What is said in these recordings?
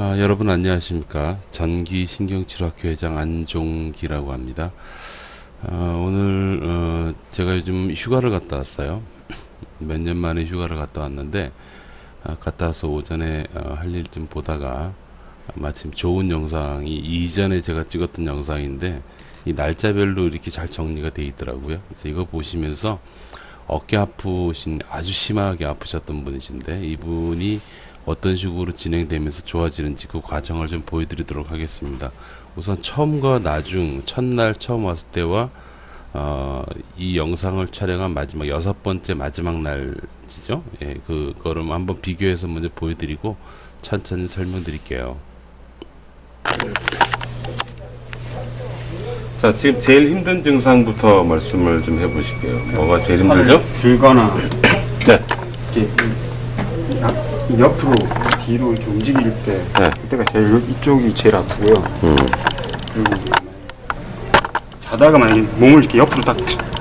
아, 여러분 안녕하십니까. 전기신경치료학교 회장 안종기라고 합니다. 아, 오늘 어, 제가 요즘 휴가를 갔다 왔어요. 몇 년 만에 휴가를 갔다 왔는데 아, 갔다 와서 오전에 어, 할일 좀 보다가 마침 좋은 영상이 이전에 제가 찍었던 영상인데 이 날짜별로 이렇게 잘 정리가 돼 있더라고요. 그래서 이거 보시면서 어깨 아프신 아주 심하게 아프셨던 분이신데 이분이 어떤 식으로 진행되면서 좋아지는지 그 과정을 좀 보여드리도록 하겠습니다. 우선 처음과 나중 첫날 처음 왔을 때와 어, 이 영상을 촬영한 마지막 여섯 번째 마지막 날이죠. 예, 그거를 한번 비교해서 먼저 보여드리고 천천히 설명드릴게요. 자, 지금 제일 힘든 증상부터 말씀을 좀 해보실게요. 뭐가 제일 힘들죠? 들거나 네. 이렇게 약- 옆으로 뒤로 이렇게 움직일 때 네. 그때가 제일 이쪽이 제일 아프고요. 음. 그리고 자다가 만약에 몸을 이렇게 옆으로 딱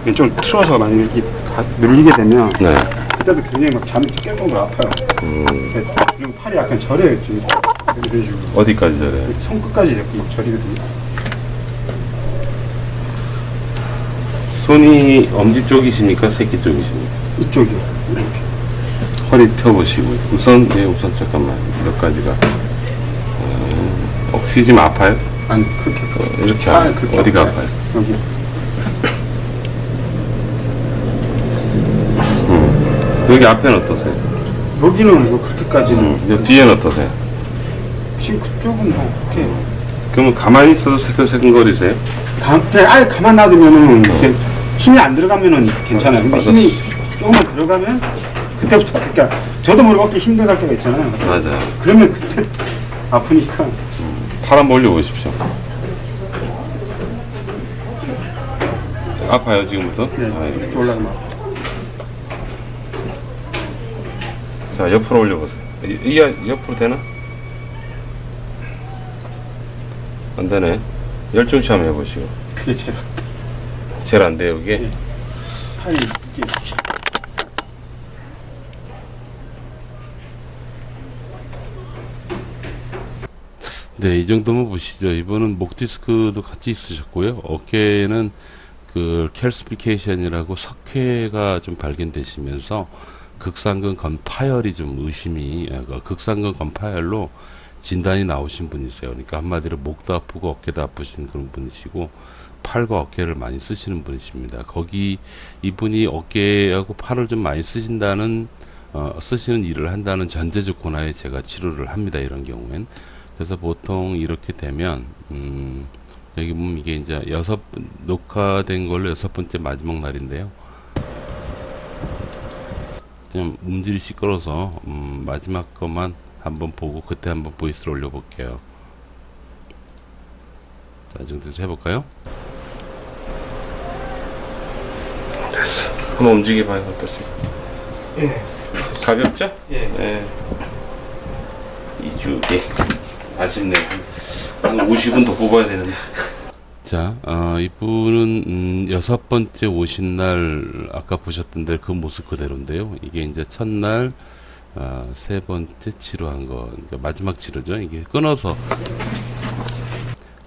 왼쪽으로 틀어서 만약에 이렇게 가- 눌리게 되면 네. 그때도 굉장히 막 잠이 깰 정도로 아파요. 음. 그리고 팔이 약간 저려요. 좀 이런 식으로 어디까지 저래요? 손끝까지 이렇게 막 저리거든요. 손이 엄지 쪽이십니까? 새끼 쪽이십니까? 이쪽이요. 이렇게. 허리 펴보시고 우선 네 우선 잠깐만 몇 가지가 어, 혹시 지금 아파요? 아니 그렇게 어, 이렇게 아, 아파요. 그렇게 어디가 아파요. 아파요? 여기 여기 앞에는 어떠세요? 여기는 뭐 그렇게까지는 여 뒤에는 어떠세요? 지금 그쪽은 뭐 그렇게 그러면 가만히 있어도 새끈새끈거리세요? 가, 그냥 아예 가만 놔두면은 이렇게 힘이 안 들어가면은 괜찮아요. 근데. 힘이 조금만 들어가면 그때부터 그러니까 저도 모르게 어깨 힘들어갈 때가 있잖아요. 맞아요. 그러면 그때 아프니까 팔 한번 올려보십시오. 아파요 지금부터? 네, 아, 이렇게 올라가면 아파요. 자 옆으로 올려보세요. 이, 이 옆으로 되나? 안 되네. 열중시 한번 해보시고. 그게 제일 제일 안 돼요 이게. 네. 팔이 이게 네, 이 정도면 보시죠. 이분은 목 디스크도 같이 있으셨고요. 어깨에는 그 캘스피케이션이라고 석회가 좀 발견되시면서 극상근 건파열이 좀 의심이 아, 그 극상근 건파열로 진단이 나오신 분이세요. 그러니까 한마디로 목도 아프고 어깨도 아프신 그런 분이시고 팔과 어깨를 많이 쓰시는 분이십니다. 거기 이분이 어깨하고 팔을 좀 많이 쓰신다는 어, 쓰시는 일을 한다는 전제 조건 하에 제가 치료를 합니다. 이런 경우엔. 그래서 보통 이렇게 되면 음, 여기 보면 이게 이제 여섯 녹화된 걸로 여섯 번째 마지막 날인데요. 좀 음질이 시끄러서 음, 마지막 것만 한번 보고 그때 한번 보이스를 올려볼게요. 자, 지금부터 해볼까요? 됐어. 한번 움직여봐요. 어떠세요? 예. 가볍죠? 예. 네. 이주기 아쉽네. 한 50은 더 뽑아야 되는데. 자, 어, 이분은 음, 여섯 번째 오신 날 아까 보셨던 대로 그 모습 그대로인데요. 이게 이제 첫날 어, 세 번째 치료한 거, 그러니까 마지막 치료죠. 이게 끊어서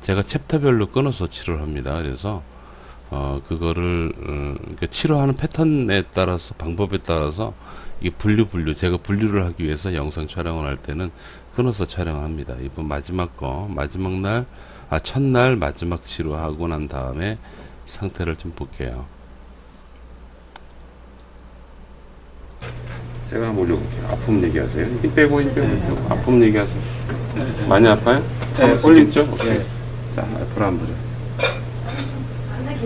제가 챕터별로 끊어서 치료를 합니다. 그래서 어, 그거를 어, 그러니까 치료하는 패턴에 따라서 방법에 따라서 이게 분류 분류 제가 분류를 하기 위해서 영상 촬영을 할 때는 끊어서 촬영합니다. 이번 마지막 거 마지막 날 아 첫날 마지막 치료하고 난 다음에 상태를 좀 볼게요. 제가 한번 올려볼게요. 아픔 얘기하세요. 힘 빼고 힘 빼고 힘 빼고 아픔 얘기하세요. 많이 아파요? 수 있겠죠? 오케이. 네. 자 앞으로 한번 보자.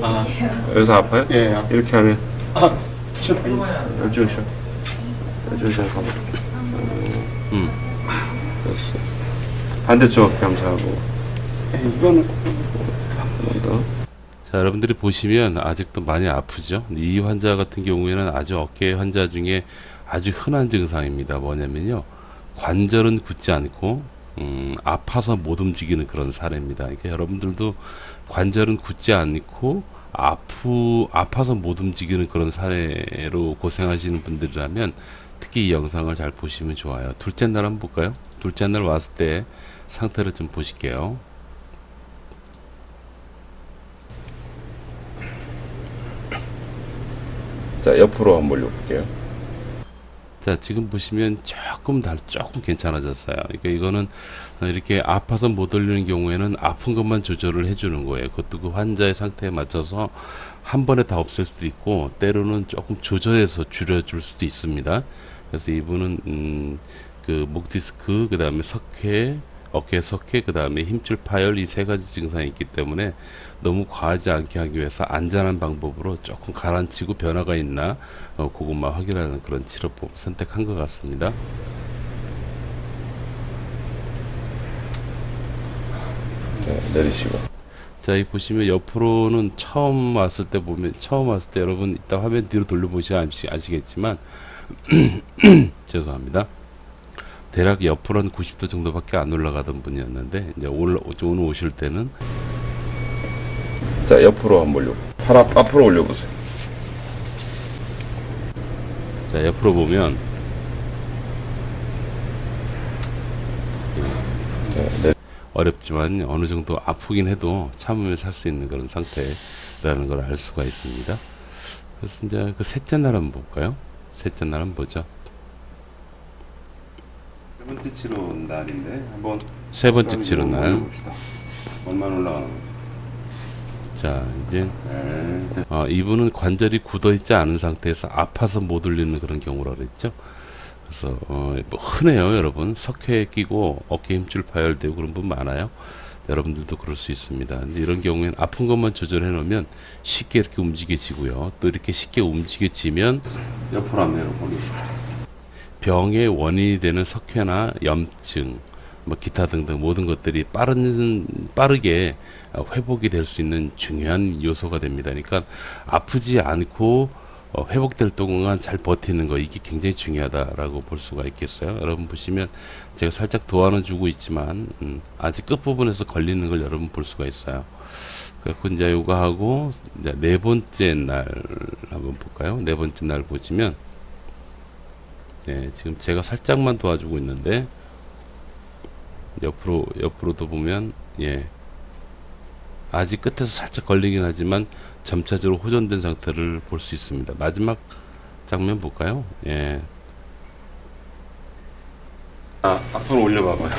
아, 여기서 아파요? 예, 아, 이렇게 하면 아, 참, 열중 쉬어. 열중 쉬어 가봐. 음. 반대쪽 감사하고 예, 이거는 한 번 더. 자, 여러분들이 보시면 아직도 많이 아프죠? 이 환자 같은 경우에는 아주 어깨 환자 중에 아주 흔한 증상입니다. 뭐냐면요. 관절은 굳지 않고, 음, 아파서 못 움직이는 그런 사례입니다. 그러니까 여러분들도 관절은 굳지 않고, 아프, 아파서 못 움직이는 그런 사례로 고생하시는 분들이라면 특히 이 영상을 잘 보시면 좋아요. 둘째 날 한번 볼까요? 둘째 날 왔을 때 상태를 좀 보실게요. 자, 옆으로 한번 올려볼게요. 자, 지금 보시면 조금 달, 조금 괜찮아졌어요. 그러니까 이거는 이렇게 아파서 못 올리는 경우에는 아픈 것만 조절을 해주는 거예요. 그것도 그 환자의 상태에 맞춰서 한 번에 다 없앨 수도 있고, 때로는 조금 조절해서 줄여줄 수도 있습니다. 그래서 이분은, 음, 그 목 디스크, 그 다음에 석회, 어깨 석회, 그 다음에 힘줄 파열 이 세 가지 증상이 있기 때문에 너무 과하지 않게 하기 위해서 안전한 방법으로 조금 가라앉히고 변화가 있나 어, 그것만 확인하는 그런 치료법 선택한 것 같습니다. 네, 내리시고. 자, 이 보시면 옆으로는 처음 왔을 때 보면 처음 왔을 때 여러분 이따 화면 뒤로 돌려보시면 아시, 아시겠지만 죄송합니다. 대략 옆으로 한 90도 정도밖에 안 올라가던 분이었는데 이제 오늘 오늘 오실 때는 자, 옆으로 한번 올려. 팔 앞, 앞으로 올려보세요. 자 옆으로 보면 네, 내, 어렵지만 어느 정도 아프긴 해도 참으면 살 수 있는 그런 상태라는 걸 알 수가 있습니다. 그래서 이제 그 셋째 날 한번 볼까요? 셋째 날 한번 보죠. 세 번째 치료 날인데 한번 세 번째 치료 날 얼마나 올라가는 자 이제 어, 이분은 관절이 굳어 있지 않은 상태에서 아파서 못 올리는 그런 경우라 그랬죠. 그래서 어, 뭐 흔해요, 여러분. 석회에 끼고 어깨 힘줄 파열되고 그런 분 많아요. 여러분들도 그럴 수 있습니다. 이런 경우에는 아픈 것만 조절해 놓으면 쉽게 이렇게 움직여지고요. 또 이렇게 쉽게 움직여지면 옆으로 한번 열어보겠습니다. 병의 원인이 되는 석회나 염증, 뭐 기타 등등 모든 것들이 빠른 빠르게 어, 회복이 될 수 있는 중요한 요소가 됩니다. 그러니까 아프지 않고 어, 회복될 동안 잘 버티는 거 이게 굉장히 중요하다라고 볼 수가 있겠어요. 여러분 보시면 제가 살짝 도안은 주고 있지만 음, 아직 끝 부분에서 걸리는 걸 여러분 볼 수가 있어요. 그래서 이제 요거 하고 이제 네 번째 날 한번 볼까요? 네 번째 날 보시면 네, 지금 제가 살짝만 도와주고 있는데 옆으로 옆으로도 보면 예 아직 끝에서 살짝 걸리긴 하지만 점차적으로 호전된 상태를 볼 수 있습니다. 마지막 장면 볼까요? 예. 아, 앞으로 올려봐봐요.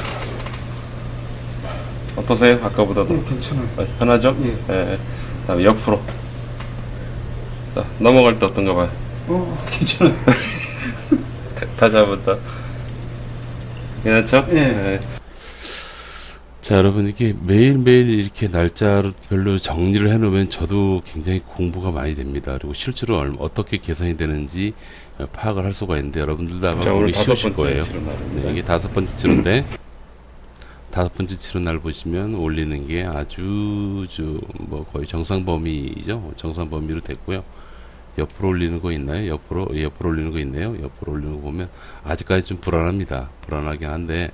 어떠세요? 아까보다도? 네, 괜찮아요. 어, 편하죠? 예. 예. 다음에 옆으로. 자, 넘어갈 때 어떤가 봐요. 어, 괜찮아요. 다시 한번 더. 괜찮죠? 예. 자, 여러분 이게 매일매일 이렇게 날짜를 별로 정리를 해 놓으면 저도 굉장히 공부가 많이 됩니다. 그리고 실제로 얼- 어떻게 개선이 되는지 어, 파악을 할 수가 있는데 여러분들도 아마 보기 쉬우실 거예요. 네, 이게 다섯 번째 치료인데 다섯 번째 치료 날 보시면 올리는 게 아주 주- 뭐 거의 정상 범위죠. 정상 범위로 됐고요. 옆으로 올리는 거 있나요? 옆으로 예, 옆으로 올리는 거 있네요. 옆으로 올리는 거 보면 아직까지 좀 불안합니다. 불안하긴 한데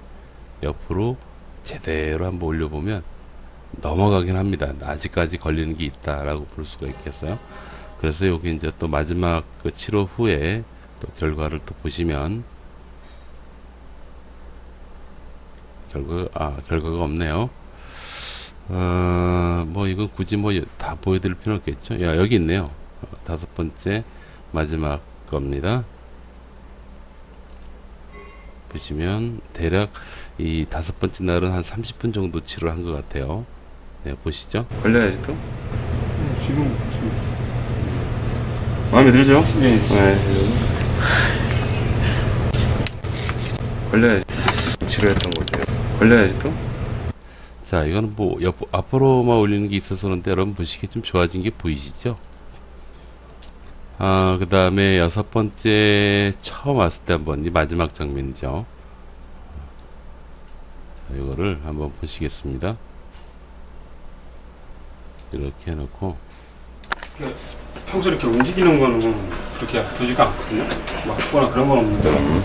옆으로 제대로 한번 올려보면 넘어가긴 합니다. 아직까지 걸리는 게 있다라고 볼 수가 있겠어요. 그래서 여기 이제 또 마지막 그 치료 후에 또 결과를 또 보시면 결과 아 결과가 없네요. 어 뭐 이건 굳이 뭐 다 보여드릴 필요 없겠죠. 야 여기 있네요. 어, 다섯 번째 마지막 겁니다. 보시면 대략 이 다섯 번째 날은 한 30분 정도 치료를 한 것 같아요. 네, 보시죠. 걸려야지 또? 네, 지금, 지금. 마음에 들죠? 예. 네. 걸려야지. 치료했던 거죠. 걸려야지 또? 자, 이거는 뭐 옆, 앞으로만 올리는 게 있어서 그런데 여러분 보시기에 좀 좋아진 게 보이시죠? 아, 그 다음에 여섯 번째 처음 왔을 때 한번 이 마지막 장면이죠. 자, 이거를 한번 보시겠습니다. 이렇게 해놓고 평소 이렇게 움직이는 거는 그렇게 아프지가 않거든요. 막 아프거나 그런 건 없는데,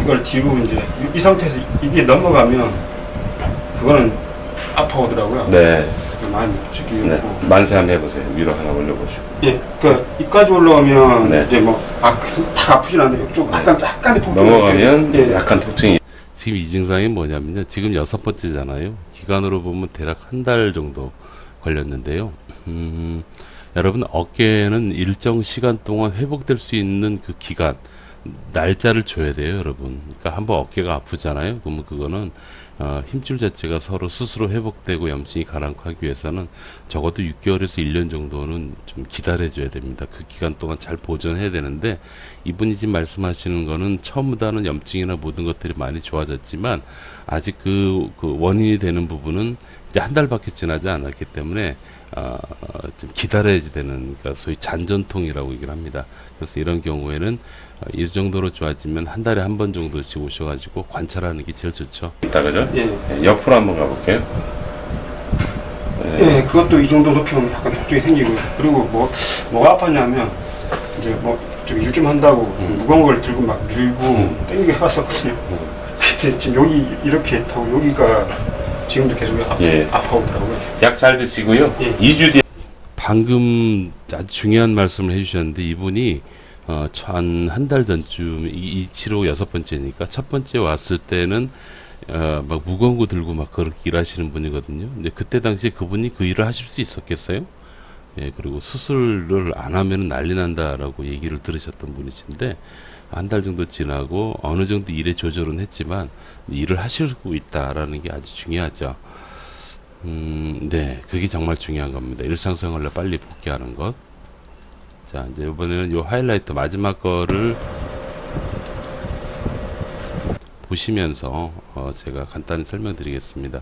이걸 뒤로 이제, 이, 이 상태에서 이게 넘어가면, 그거는 아파오더라고요. 네. 많이 솔직히. 네. 고 만세 한번 해보세요. 위로 하나 올려보시고. 예, 그 이까지 올라오면 네. 이제 뭐 아, 그- 막 아프진 않는데 이쪽 약간 약간의 통증이 넘어가면 예, 약간 통증이. 지금 이 증상이 뭐냐면요. 지금 여섯 번째잖아요. 기간으로 보면 대략 한 달 정도 걸렸는데요. 음, 여러분 어깨는 일정 시간 동안 회복될 수 있는 그 기간 날짜를 줘야 돼요, 여러분. 그러니까 한번 어깨가 아프잖아요. 그러면 그거는 어, 힘줄 자체가 서로 스스로 회복되고 염증이 가라앉기 위해서는 적어도 6개월에서 1년 정도는 좀 기다려줘야 됩니다. 그 기간 동안 잘 보존해야 되는데 이분이 지금 말씀하시는 거는 처음보다는 염증이나 모든 것들이 많이 좋아졌지만 아직 그, 그 원인이 되는 부분은 이제 한 달밖에 지나지 않았기 때문에 어, 좀 기다려야지 되는 그러니까 소위 잔전통이라고 얘기를 합니다. 그래서 이런 경우에는 어, 이 정도로 좋아지면 한 달에 한 번 정도씩 오셔가지고 관찰하는 게 제일 좋죠. 있다 그죠? 예. 네, 옆으로 한번 가볼게요. 예, 그것도 이 정도 높이면 약간 통증이 생기고 그리고 뭐 뭐가 아팠냐면 이제 뭐 좀 일 좀 한다고 좀 무거운 걸 들고 막 밀고 음. 땡기고 해봤었거든요. 그때 지금 여기 이렇게 하고 여기가 지금도 계속 아, 예. 아파오더라고요. 약 잘 드시고요. 예. 2주 뒤에 방금 아주 중요한 말씀을 해주셨는데 이분이 어, 한한 달 전쯤 이, 이 치료 여섯 번째니까 첫 번째 왔을 때는 어, 막 무거운 거 들고 막 그렇게 일하시는 분이거든요. 근데 그때 당시에 그분이 그 일을 하실 수 있었겠어요? 예, 그리고 수술을 안 하면 난리 난다라고 얘기를 들으셨던 분이신데 한 달 정도 지나고 어느 정도 일에 조절은 했지만 일을 하시고 있다라는 게 아주 중요하죠. 음, 네, 그게 정말 중요한 겁니다. 일상생활로 빨리 복귀하는 것. 자, 이제 이번에는 요 하이라이트 마지막 거를 보시면서 어, 제가 간단히 설명드리겠습니다.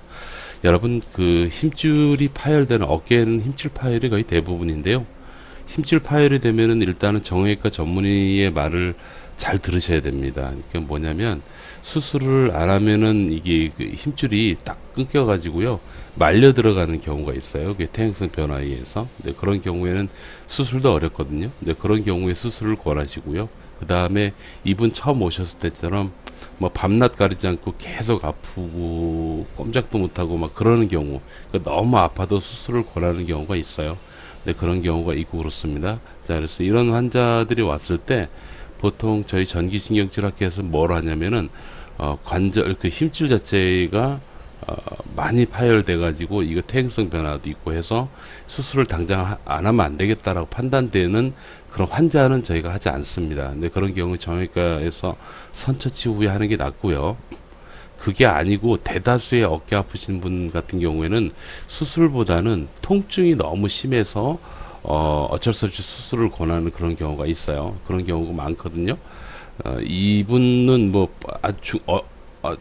여러분 그 힘줄이 파열되는 어깨에는 힘줄 파열이 거의 대부분인데요. 힘줄 파열이 되면은 일단은 정형외과 전문의의 말을 잘 들으셔야 됩니다. 그러니까 뭐냐면 수술을 안 하면은 이게 그 힘줄이 딱 끊겨 가지고요. 말려 들어가는 경우가 있어요. 그게 퇴행성 변화에 의해서. 근데 그런 경우에는 수술도 어렵거든요. 근데 그런 경우에 수술을 권하시고요. 그 다음에 이분 처음 오셨을 때처럼 뭐 밤낮 가리지 않고 계속 아프고 꼼짝도 못하고 막 그러는 경우 그러니까 너무 아파도 수술을 권하는 경우가 있어요. 근데 그런 경우가 있고 그렇습니다. 자 그래서 이런 환자들이 왔을 때 보통 저희 전기신경질학회에서 뭘 하냐면은 어, 관절 그 힘줄 자체가 어, 많이 파열돼 가지고 이거 퇴행성 변화도 있고 해서 수술을 당장 하- 안 하면 안 되겠다라고 판단되는 그런 환자는 저희가 하지 않습니다. 근데 그런 경우 정형외과에서 선처치 후에 하는 게 낫고요. 그게 아니고 대다수의 어깨 아프신 분 같은 경우에는 수술보다는 통증이 너무 심해서 어, 어쩔 수 없이 수술을 권하는 그런 경우가 있어요. 그런 경우가 많거든요. 어, 이분은 뭐 아주 어, 어,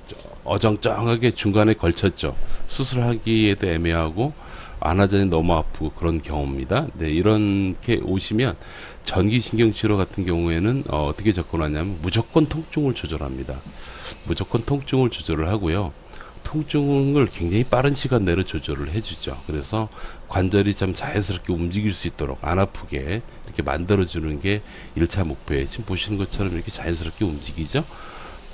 어정쩡하게 중간에 걸쳤죠. 수술하기에도 애매하고 안 하자니 너무 아프고 그런 경우입니다. 네, 이렇게 오시면 전기신경치료 같은 경우에는 어, 어떻게 접근하냐면 무조건 통증을 조절합니다. 무조건 통증을 조절을 하고요. 통증을 굉장히 빠른 시간 내로 조절을 해주죠. 그래서 관절이 좀 자연스럽게 움직일 수 있도록 안 아프게 이렇게 만들어주는 게 1차 목표예요. 지금 보시는 것처럼 이렇게 자연스럽게 움직이죠.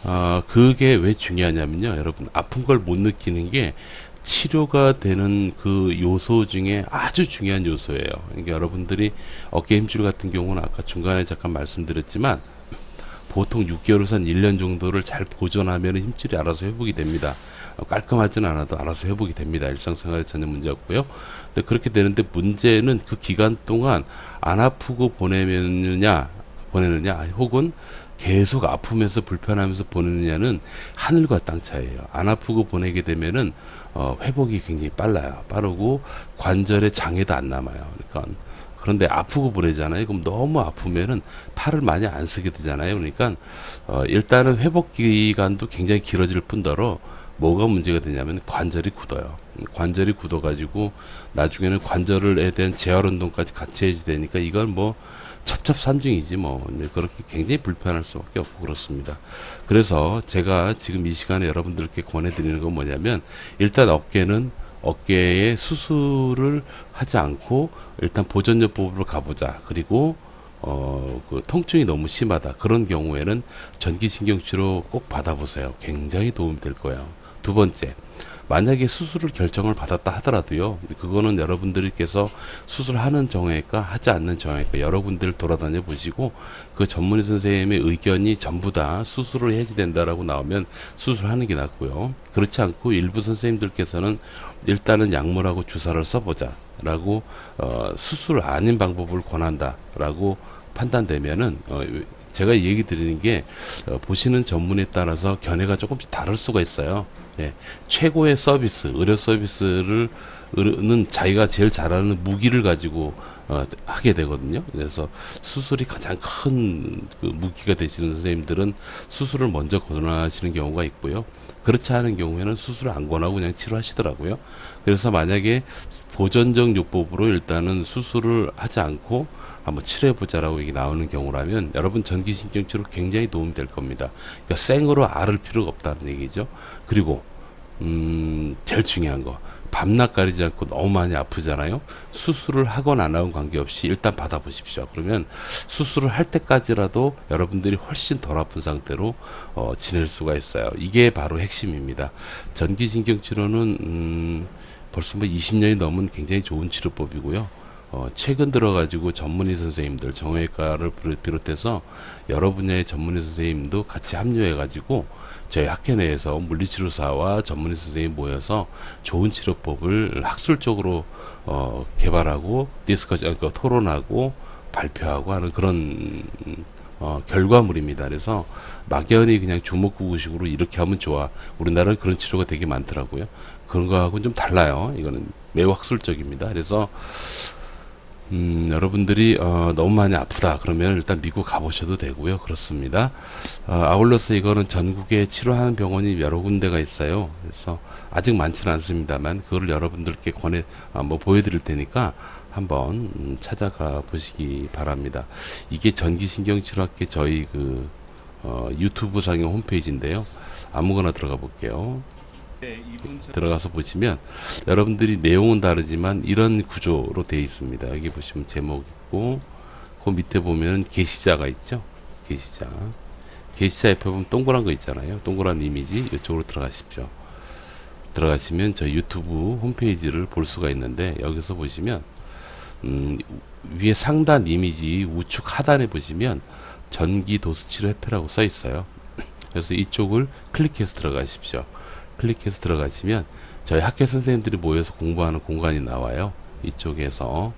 아, 그게 왜 중요하냐면요. 여러분, 아픈 걸 못 느끼는 게 치료가 되는 그 요소 중에 아주 중요한 요소예요. 그러니까 여러분들이 어깨 힘줄 같은 경우는 아까 중간에 잠깐 말씀드렸지만 보통 6개월에서 한 1년 정도를 잘 보존하면 힘줄이 알아서 회복이 됩니다. 어, 깔끔하진 않아도 알아서 회복이 됩니다. 일상생활에 전혀 문제 없고요. 근데 그렇게 되는데 문제는 그 기간 동안 안 아프고 보내느냐, 보내느냐, 혹은 계속 아프면서 불편하면서 보내느냐는 하늘과 땅 차이예요. 안 아프고 보내게 되면은 어, 회복이 굉장히 빨라요. 빠르고 관절에 장애도 안 남아요. 그러니까 그런데 아프고 보내잖아요. 그럼 너무 아프면은 팔을 많이 안 쓰게 되잖아요. 그러니까 어, 일단은 회복 기간도 굉장히 길어질 뿐더러 뭐가 문제가 되냐면 관절이 굳어요. 관절이 굳어가지고 나중에는 관절에 대한 재활 운동까지 같이 해야 되니까 이건 뭐 첩첩산중이지 뭐 그렇게 굉장히 불편할 수밖에 없고 그렇습니다. 그래서 제가 지금 이 시간에 여러분들께 권해드리는 건 뭐냐면 일단 어깨는 어깨에 수술을 하지 않고 일단 보존요법으로 가보자. 그리고 어, 그 통증이 너무 심하다. 그런 경우에는 전기신경치료 꼭 받아보세요. 굉장히 도움이 될 거예요. 두 번째, 만약에 수술을 결정을 받았다 하더라도요. 그거는 여러분들께서 수술하는 정형외과 하지 않는 정형외과 여러분들 돌아다녀 보시고 그 전문의 선생님의 의견이 전부 다 수술을 해야지 된다라고 나오면 수술하는 게 낫고요. 그렇지 않고 일부 선생님들께서는 일단은 약물하고 주사를 써보자 라고 어, 수술 아닌 방법을 권한다라고 판단되면은 어, 제가 얘기 드리는 게 어, 보시는 전문에 따라서 견해가 조금씩 다를 수가 있어요. 예, 최고의 서비스, 의료 서비스를 는 자기가 제일 잘하는 무기를 가지고 어, 하게 되거든요. 그래서 수술이 가장 큰 그 무기가 되시는 선생님들은 수술을 먼저 권하시는 경우가 있고요. 그렇지 않은 경우에는 수술을 안 권하고 그냥 치료하시더라고요. 그래서 만약에 보존적 요법으로 일단은 수술을 하지 않고 한번 치료해보자라고 얘기 나오는 경우라면 여러분 전기신경치료 굉장히 도움이 될 겁니다. 그러니까 생으로 앓을 필요가 없다는 얘기죠. 그리고 음, 제일 중요한 거. 밤낮 가리지 않고 너무 많이 아프잖아요. 수술을 하건 안 하건 관계없이 일단 받아보십시오. 그러면 수술을 할 때까지라도 여러분들이 훨씬 덜 아픈 상태로 어, 지낼 수가 있어요. 이게 바로 핵심입니다. 전기신경 치료는 음, 벌써 뭐 20년이 넘은 굉장히 좋은 치료법이고요. 어, 최근 들어가지고 전문의 선생님들, 정형외과를 비롯- 비롯해서 여러 분야의 전문의 선생님도 같이 합류해가지고 저희 학회 내에서 물리치료사와 전문의 선생님이 모여서 좋은 치료법을 학술적으로 어, 개발하고 디스커션, 그러니까 토론하고 발표하고 하는 그런 어, 결과물입니다. 그래서 막연히 그냥 주먹구구식으로 이렇게 하면 좋아. 우리나라는 그런 치료가 되게 많더라고요. 그런 거하고는 좀 달라요. 이거는 매우 학술적입니다. 그래서 음, 여러분들이 어, 너무 많이 아프다 그러면 일단 미국 가보셔도 되고요. 그렇습니다. 어, 아울러서 이거는 전국에 치료하는 병원이 여러 군데가 있어요. 그래서 아직 많지는 않습니다만 그거를 여러분들께 권해 아, 뭐 보여드릴 테니까 한번 음, 찾아가 보시기 바랍니다. 이게 전기신경치료학회 저희 그 어, 유튜브 상의 홈페이지인데요. 아무거나 들어가 볼게요. 들어가서 보시면 여러분들이 내용은 다르지만 이런 구조로 되어 있습니다. 여기 보시면 제목 있고 그 밑에 보면 게시자가 있죠. 게시자. 게시자 옆에 보면 동그란 거 있잖아요. 동그란 이미지 이쪽으로 들어가십시오. 들어가시면 저 유튜브 홈페이지를 볼 수가 있는데 여기서 보시면 음, 위에 상단 이미지 우측 하단에 보시면 전기 도수 치료 협회라고 써 있어요. 그래서 이쪽을 클릭해서 들어가십시오. 클릭해서 들어가시면 저희 학교 선생님들이 모여서 공부하는 공간이 나와요. 이쪽에서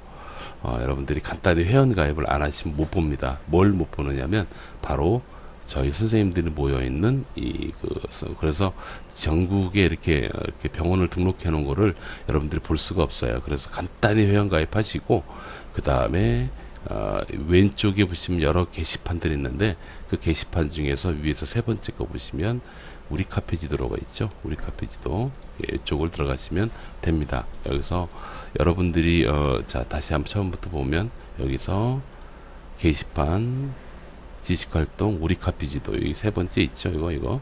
어, 여러분들이 간단히 회원 가입을 안 하시면 못 봅니다. 뭘 못 보느냐면 바로 저희 선생님들이 모여 있는 이 그 그래서 전국에 이렇게 어, 이렇게 병원을 등록해 놓은 거를 여러분들이 볼 수가 없어요. 그래서 간단히 회원 가입하시고 그 다음에 어, 왼쪽에 보시면 여러 게시판들이 있는데 그 게시판 중에서 위에서 세 번째 거 보시면 우리 카페 지도로가 있죠. 우리 카페 지도 예, 이쪽을 들어가시면 됩니다. 여기서 여러분들이 어, 자 다시 한번 처음부터 보면 여기서 게시판 지식활동 우리 카페 지도 여기 세 번째 있죠. 이거 이거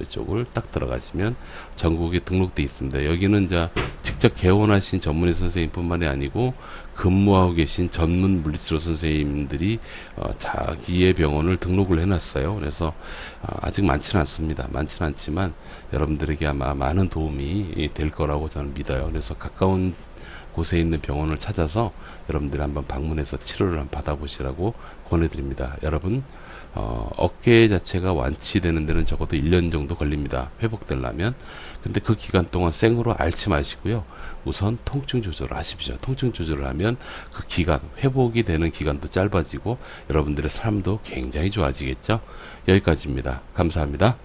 이쪽을 딱 들어가시면 전국에 등록돼 있습니다. 여기는 자 직접 개원하신 전문의 선생님뿐만이 아니고 근무하고 계신 전문 물리치료 선생님들이 어, 자기의 병원을 등록을 해놨어요. 그래서 어, 아직 많지는 않습니다. 많지는 않지만 여러분들에게 아마 많은 도움이 될 거라고 저는 믿어요. 그래서 가까운 곳에 있는 병원을 찾아서 여러분들이 한번 방문해서 치료를 한번 받아보시라고 권해드립니다. 여러분 어, 어깨 자체가 완치되는 데는 적어도 1년 정도 걸립니다. 회복되려면. 근데 그 기간 동안 생으로 앓지 마시고요. 우선 통증 조절을 하십시오. 통증 조절을 하면 그 기간, 회복이 되는 기간도 짧아지고 여러분들의 삶도 굉장히 좋아지겠죠. 여기까지입니다. 감사합니다.